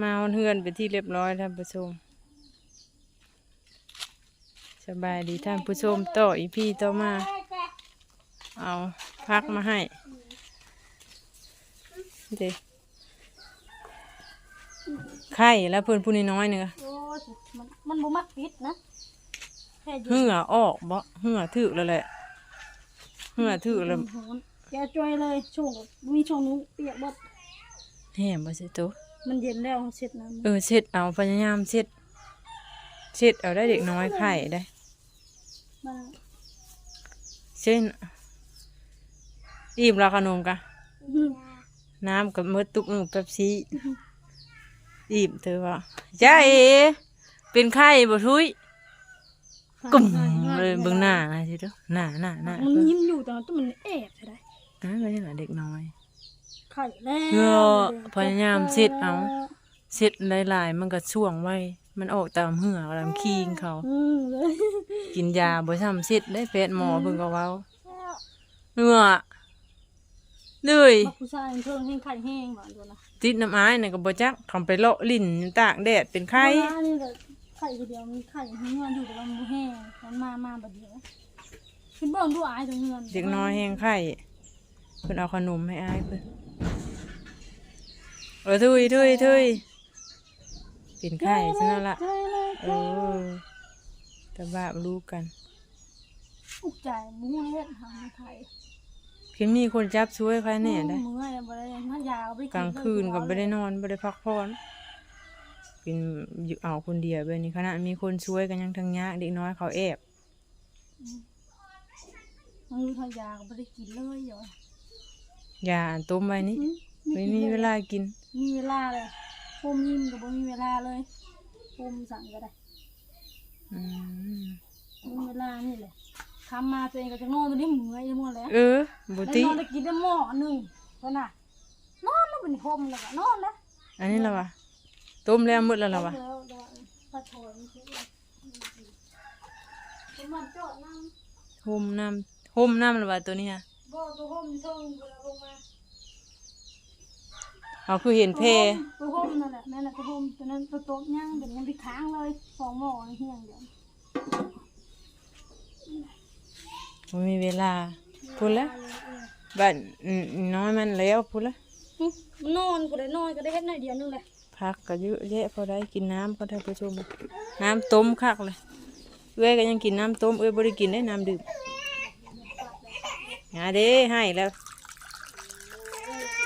มาฮอนเฮือนเป็นที่เรียบร้อยท่านผู้ชมสบายดีท่านผู้ชมต่ออีพี่ต่อมา เอาพักมาให้เด็ไข่แล้วเพื่อนผู้น้อยๆเนี่ยโอ้ยมันมันบ่มักปิดนะแค่อยู่เหื่อออกบ่เหื่อถึกแล้วแหละเหื่อถึกแล้วโหนแกจอยเลยช่วงมีช่วงนู้นเปียกบดแห่บ่สิตัว มันเย็นแล้วเสร็จนะเออเช็ดเอาพยายามเช็ดเช็ดเอาได้เด็กน้อยไข่ได้มันเช่นอิ่มราขนมกะอืมน้ำกับมืดตุกหนูเป๊ปซี่อิ่มเธอว่าจ้าเอเป็นไข้บ่ทุยกุ่มเลยเบิ่งหน้าไงสิเด้อหน้าหน้าหน้ามันยิ้มอยู่แต่ว่ามันแอบใช่ไหมอ่าไม่ใช่หลเด็กน้อย ไข่แล้วเออพยายามเช็ดเอา เช็ดหลายๆมันก็ช่วงไว้ มันออกตามเหื่อตามคีงเขา อืมเลยกินยาบ่ซ้ำเช็ดได้แพทย์หมอเพิ่นก็เว้าเหื่อเลยบักผู้ชายเพิ่งแห้งไข่แห้งหวานตัวนะติดน้ำอายน่ะก็บ่จักทำไปเลาะลิ้นตากแดดเป็นไข้เวลานี่ก็ไข่ทีเดียวมีไข่เงื่อนอยู่แต่ว่ามันบ่แห้งมันมามาบัดเดียวคิดเบิ่งดูอายตรงเงื่อนเด็กน้อยแห้งไข้เพิ่นเอาขนมให้อายเพิ่น เออทุยทุยทุยเป็นไข้ซะนั่นล่ะใช่เลยเออแต่ว่ารู้กันอุกใจมุ้งเล็ดหางไข่เพียงมีคนจับช่วยใครแน่ได้เมื่อยบ่ได้มายาวไปกลางคืนก็ไม่ได้นอนไม่ได้พักผ่อนเป็นอยู่เอาคนเดียวแบบนี้ขนาดมีคนช่วยกันยังทั้งยากเด็กน้อยเขาแอบมันมีทายาก็บ่ได้กินเลยเหรอยาต้มไว้นี่ ไม่มีเวลากิน มีเวลาเลยโฮมยิมก็บ่มีเวลาเลยโฮมสั่งก็ได้อืมมีเวลานี่แหละทำมาตัวเองก็จะนอนตัวนี้เมื่อยจะหมดแล้วเออบุแล้วตินอนได้กินได้หม้อหนึงก็น่ะนอนแล้วเป็นโฮมแล้วก็นอนแล้วอันนี้ละวะต้มแล้วมืดแล้วละวะเดี๋ยวเดี๋ยวปลาโถนคิดว่าประมันเจาะน้ำห่มน้ำห่มน้ำละวะตัวนี้ฮะบ่ตัวโฮมเทิงเวลาลงมา เขาคือเห็นเพตัวโฮมนั่นแหละนั่นแหละตัวโฮมตัวนั้นตัวโต๊ะย่างเป็นยังไปค้างเลยสองหม้อนี่เฮียงเดียวมันมีเวลาพูดแล้วบ้านอืมน้อยมันแล้วพูดแล้วหึนอนก็ได้นอนก็ได้เฮ็ดหน่อยเดียวนึงแหละพักก็เยอะแยะพอได้กินน้ำก็ท่านผู้ชมน้ำต้มคักเลยเอ้ยก็ยังกินน้ำต้มเอ้ยบ่ได้กินได้น้ำดื่มหาเด้ให้แล้ว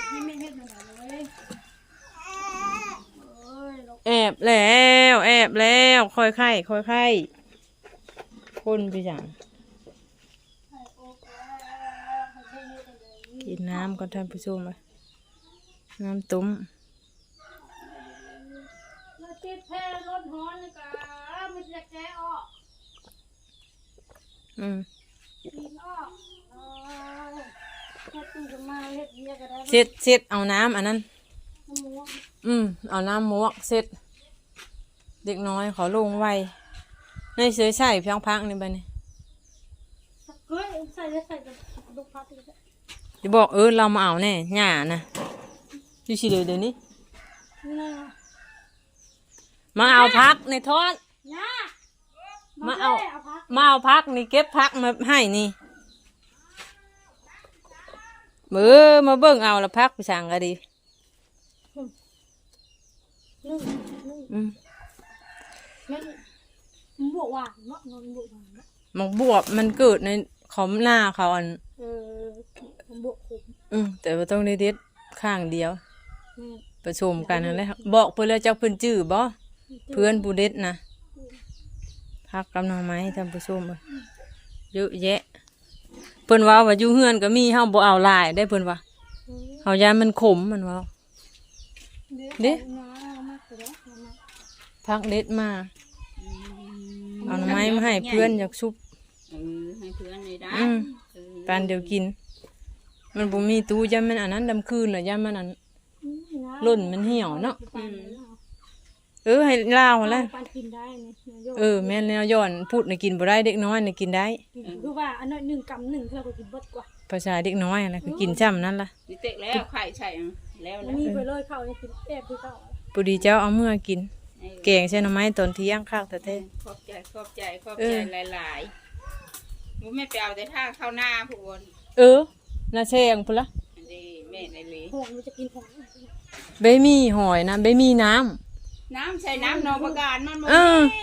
ให้แม่เฮ็ดหน่อยเลยเอ้ยลูก แอบแล้วแอบแล้วค่อยไข่ค่อยไข่คนไปจังไข่โอ๊กแล้วให้แม่เฮ็ดหน่อยเลยกินน้ำก็ท่านผู้ชมเลยน้ำต้มแล้วติดแพ้รถฮ้อนนี่ก็มันจะแกะออกอืมกินออกเอ้ยเฮ็ดตื่นขึ้นมาเฮ็ดเวียก็ได้เสร็จเสร็จเอาน้ำอันนั้นน้ำหมูอืม เอาน้ำมวกเสร็จ เด็กน้อยขาลงไวในเสือใส่เพียงพักนี่ไปนี่เฮ้ยใส่ได้ใส่กับลูกพัดเลยจะบอกเออเรามาเอาแน่หย่านะอยู่สิเดี๋ยวเดี๋ยวนี้มาเอาพักในทอดมาเอามาเอาพักนี่เก็บพักมาให้นี่มือมาเบิ่งเอาละพักไปสั่งก็ดีอืม ม่นมันบวกหวานเนาะนอนบวกหวานเนาะหมกบวบมันเกิดในขอมหน้าเขาอัน เออมันบวกขมอืมแต่ว่าต้องได้เด็ดข้างเดียว แม่นประชุมกันนั่นแหละบอกเพื่อนแล้วเจ้าเพื่อนจื้อบ่เพื่อนผู้เด็ดนะพักกำลังไม้ท่านผู้ชมเอ้ยเยอะแยะ เพิ่นว่าว่าอยู่เฮือนก็มีเฮาบ่เอาหลายได้เพิ่นว่าเฮายานมันขมมันว่า เด้เอามาเอ พักเด็ดมา เอาหน่อไม้มาให้เพื่อนอยากซุป เออให้เพื่อนเลยได้อืมเออปานเดียวกิน มันบ่มีตู้ยามมันอันนั้นดำคืนหรอยามมันอันอืมนะล่นมันเหี่ยวเนาะอืมเออให้ลาวหั่นแหละปานกินได้นี่นายกเออแม่นแนวย้อนพูดน่ะกินบ่ได้เด็กน้อยน่ะกินได้ คือว่าอันนั้นหนึ่งกำหนึ่งเราก็กินเบิดกว่าภาษาเด็กน้อยอะไรก็กินจ้ำนั่นล่ะนี่เตะแล้วไข่ใช่อะแล้วมัแล้นวมีไปเลยเข้าในกินแอบคือเข้าปุดีเจ้าเอาเมื่อกิน เออแกงใช่หน่อไม้ตอนเที่ยงคักแต่เท่ขอบใจขอบใจขอบเอใจอหลายๆมึงไม่ไปเอาแต่ทางเข้าหน้าพูนเออน่าแซงพุ่นละอันนี้แม่ในเลยหงมันจะกินหงใบมีหอยนะใบมีน้ำน้ำใส่น้ำนองประการมันบ่เออมี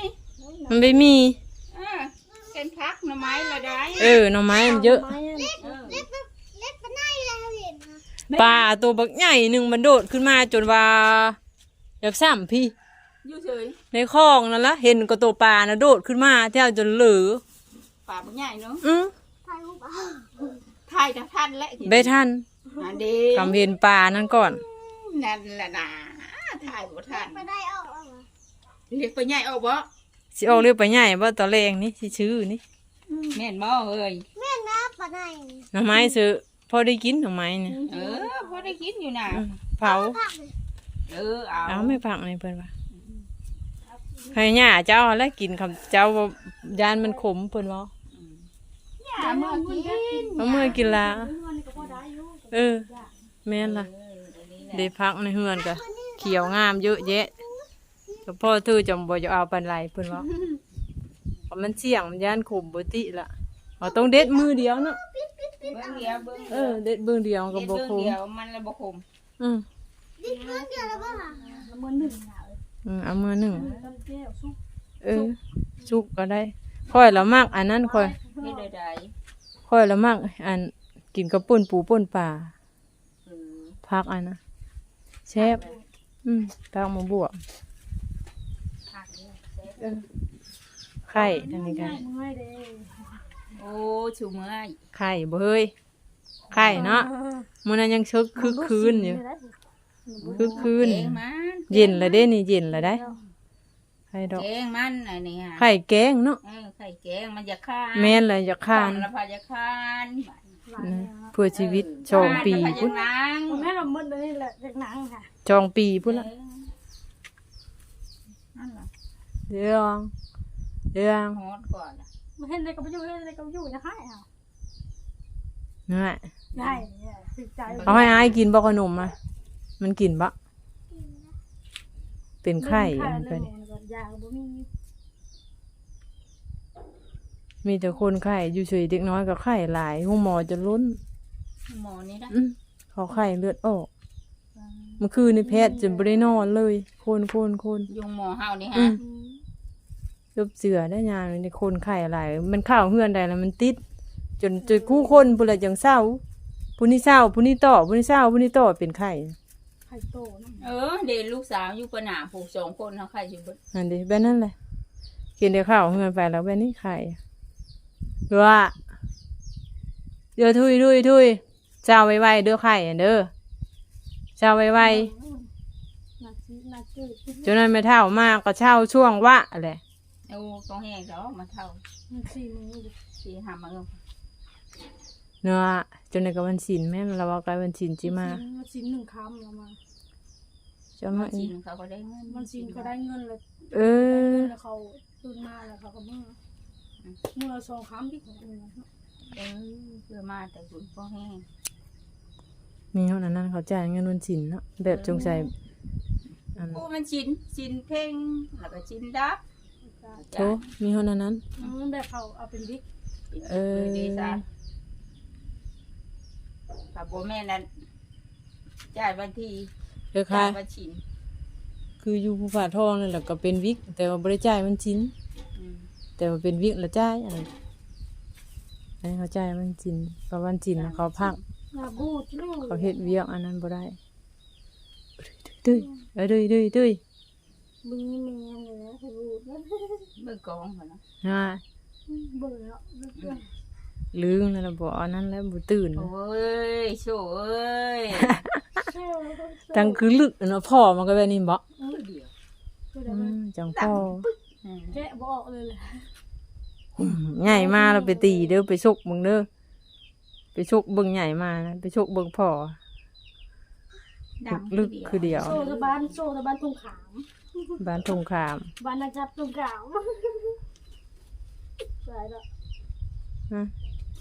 มันใบมีเออเป็นพักหน่อไม้ละได้เออหน่อไม้มันเยอะไม้อะเออปลาตัวบักใหญ่หนึ่งมันโดดขึ้นมาจนว่าอยากซ้ำพี่ อยู่เฉยในคลองนั่นละเห็นก็ตัวปลานะโดดขึ้นมาเท่าจนเหลือป่าบ่ใหญ่เนาะอือถ่ายจะทันและใบทันอันดีกำเห็นปลานั่นก่อน นั่นแหละนะถ่ายบ่ทันไม่ได้ออกแล้วเรียกไปใหญ่ออกบ่สิออกเรียกไปใหญ่ว่าตอนแรงนี่สิชื่อนี่แม่นบ่เอ้ยแม่น้าปะไหนหน่อไม้ซื้อพอได้กินหน่อไม้เนี่ยเออพอได้กินอยู่น่ะอืมเผาเออเอาเอาไม่พักในเพิ่นว่า ให้ย่าเจ้าแล้วกินคำเจ้าว่ายานมันขมเพิ่นว่าอย่ามากินเอาเมื่อกินละเงินก็พอได้อยู่เออ แม่นล่ะเอออันนี้ได้พักในเฮือนก็เขียวงามเยอะแยะแต่พ่อทื่อจำบ่จะเอาปานไรเพิ่นว่าเพราะมันเสี่ยงมันย่านขมบ่ติละเราต้องเด็ดมือเดียวเนาะเบิ่งเดียวเบิ่งเออเด็ดเบิ่งเดียวก็เฮ็ดบ่เบิ่งขมเดียวมันละบ่คมอืมแล้วมันหนึ่งอะ อืมเอามือหนึ่งต้นแก้วซุปเออสุกก็ได้ค่อยละมากอันนั้นค่อยเฮ็ดได้ค่อยละมากอันกินกับป่นปูป่นปลาๆเออพักอันนะแซ่บอืมพักหมาบวกผักนี่แซ่บเออไข่ทางนี้กันเมื่อยเด้โอ้ชูเมื่อยไข่บ่เฮ้ยไข่เนาะมันนั้นยังชึกคึกคืนอยู่ คึกคืนแกงมันเย็นละเด้นี่เย็นละได้ไข่ดอกแกงมันอันนี้ฮะไข่แกงเนาะเออไข่แกงมันจะคานแม่นเลยอยากคานละพาจะคานนะเพื่อชีวิตสองปีพุ่พุ่นนล้างแม่เราเมื่อเลยแหละเด็กหนังค่ะจองปีพุ่นละนั่นล่ะเรื่องเรื่องฮอดก่อนล่ะมาเห็นอะไรก็ไปอยู่เห็นอะไรก็ไปอยู่จะให้อะนั่นแหละได้ติดใจเอาให้อายกินบ่ขนมอะ มันกินบ่เป็นไข่อันนั้นไปดิยาบ่มีมีแต่คนไข่อยู่เฉยเด็กน้อยก็ไข่หลายห้องหมอจะล้นหมอนี่นะอื้อเขาไข่เลือดออกเมื่อคืนนี่แพทย์จนบ่ได้นอนเลยคนคนคนยุงหมอเฮานี่อืฮะมยบเสือได้ยางในคนไข่หลายมันเข้าวเฮือนใดแล้วมันติด จนจนคู่คนพุ่นละจังเศร้าผู้นี้เศร้าผู้นี้ต่อผู้นี้เศร้าผู้นี้ต่อเป็นไข่ไข่โตนะเออเด็กลูกสาวอยู่ปะหนาผูกสองคนเฮาใครอยู่เบิดอันนี้แบบนั้นแหละกินเดี๋ยวข้าวเฮือนไปแล้วแบบนี้ไข่ว่าเดี๋ยวทุยทุยทุยเจ้าไว้ไว้เด้อไข่อะเด้อเจ้าไว้ไว้นาซีนาจืดจนนั้นไม่เท่ามากก็เช่าช่วงวะอะไรเอาต้องแห้งดอกมาเท่านาซีมือสิหามาเออ เนาะจนในกับวันศิลแม่นเราว่าใกล้วันศิลจิมานาซีหนึ่งคำเรามาจะมัมานชินเขาก็ได้เงินมันซีก็ได้เงินเลยเออแล้วเขาตื่นมาแล้วเขาก็เมื่อเมื่อสองคำที่ของเงินเออเพื่อมาแต่บุญก็แห้งมีเท่านั้นนั่นเขาจ่ายเงินวันศิลเนาะแบบจงใจอันโอ้มันชินชินเพ่งแล้วก็ชินดับโถมีเท่านั้นนั้นมันแบบเขาเอาเป็นบิ๊กเออดีจ้ะ ถ้าบ่แม่นั้นจ่ายวันที่เออจ่าค่ะยวันชินคืออยู่ภูผาทองนั่นแหละก็เป็นวิก แต่ว่าบริจ่ายมันชิ้น อืมแต่ว่าเป็นวิกละจ่ายอันนั้นอันนี้เขาจ่ายมันจินเพราะวันจินน่ะเขาพักนาบูดลูกเขาเฮ็ดเวียกอันนั้นบ่ได้ดุยเออดุยดุยดุยมึงนี่แม่เลยนะบูดเบิ่งกองเขาเนาะฮะเบื่อแล้ว ลืมแล้วล่ะบ่อันนั้นแล้วบ่ตื่นโอ้ยโซ่เอ้ยจังคือลึกเนาะพ่อมันก็แบบนี้บ่เดียวอืมจังพ่ออืมแกะบอกเลยแหละอืมใหญ่มาเราไปตีเด้อไปชกมึงเด้อไปชกเบิ่งใหญ่มานะไปชกเบิ่งพ่อดังลึกคือเดียวโซ่ตะบ้านโซ่ตะบ้านทุ่งขามบ้านทงคามบ้านนาจับทุ่งขามใช่แล้วฮะ